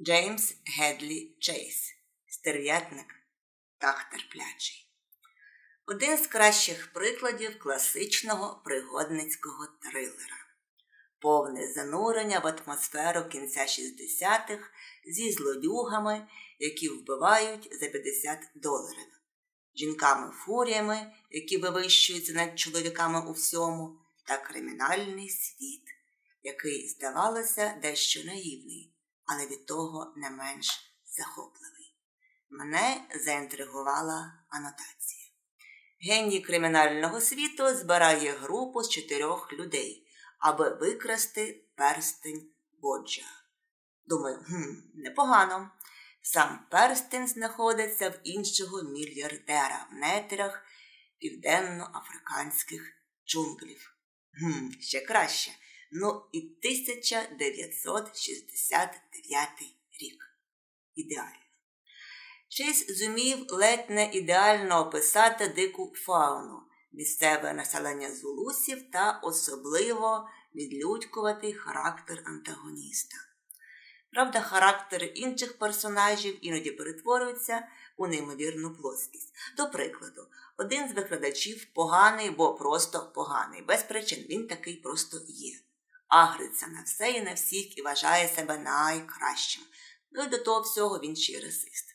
Джеймс Гедлі Чейз. Стерв'ятник птах терплячий. Один з кращих прикладів класичного пригодницького трилера. Повне занурення в атмосферу кінця 60-х зі злодюгами, які вбивають за 50 доларів, жінками-фуріями, які вивищуються над чоловіками у всьому, та кримінальний світ, який, здавалося, дещо наївний, але від того не менш захопливий. Мене заінтригувала анотація. Геній кримінального світу збирає групу з чотирьох людей, аби викрасти перстень Боджа. Думаю, хм, непогано. Сам перстень знаходиться в іншого мільярдера в нетрях південно-африканських джунглів. Хм, Ще краще. Ну і 1969 рік. Ідеально. Чейз зумів ледь не ідеально описати дику фауну, місцеве населення зулусів та особливо відлюдькуватий характер антагоніста. Правда, характери інших персонажів іноді перетворюються у неймовірну плоскість. До прикладу, один з викладачів поганий, бо просто поганий, без причин він такий просто є. Агриться на все і на всіх і вважає себе найкращим. Ну і до того всього він ще й расист.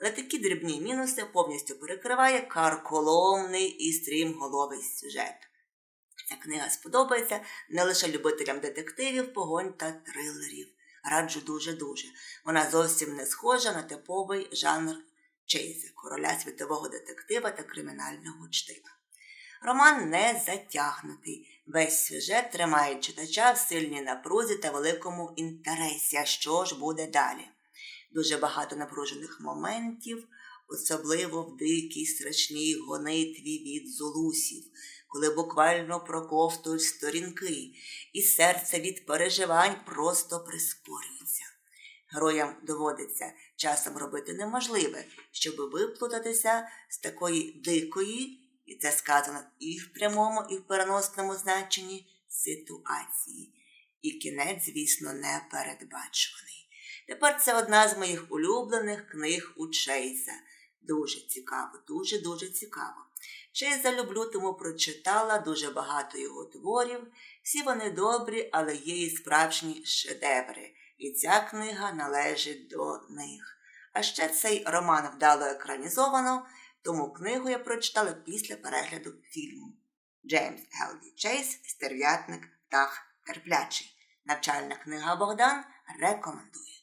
Але такі дрібні мінуси повністю перекриває карколомний і стрімголовий сюжет. Ця книга сподобається не лише любителям детективів, погонь та трилерів. Раджу дуже-дуже. Вона зовсім не схожа на типовий жанр Чейза, короля світового детектива та кримінального чтива. Роман не затягнутий. Весь сюжет тримає читача в сильній напрузі та великому інтересі. А що ж буде далі? Дуже багато напружених моментів, особливо в дикій страшній гонитві від зулусів, коли буквально проковтують сторінки, і серце від переживань просто прискорюється. Героям доводиться часом робити неможливе, щоб виплутатися з такої дикої, і це сказано і в прямому, і в переносному значенні ситуації. І кінець, звісно, не передбачуваний. Тепер це одна з моїх улюблених книг у Чейза. Дуже цікаво, дуже-дуже цікаво. Чейза люблю, тому прочитала дуже багато його творів. Всі вони добрі, але є і справжні шедеври, і ця книга належить до них. А ще цей роман вдало екранізовано, тому книгу я прочитала після перегляду фільму. Джеймс Гелді Чейс Стерв'ятник птах терплячий. Навчальна книга Богдан рекомендує.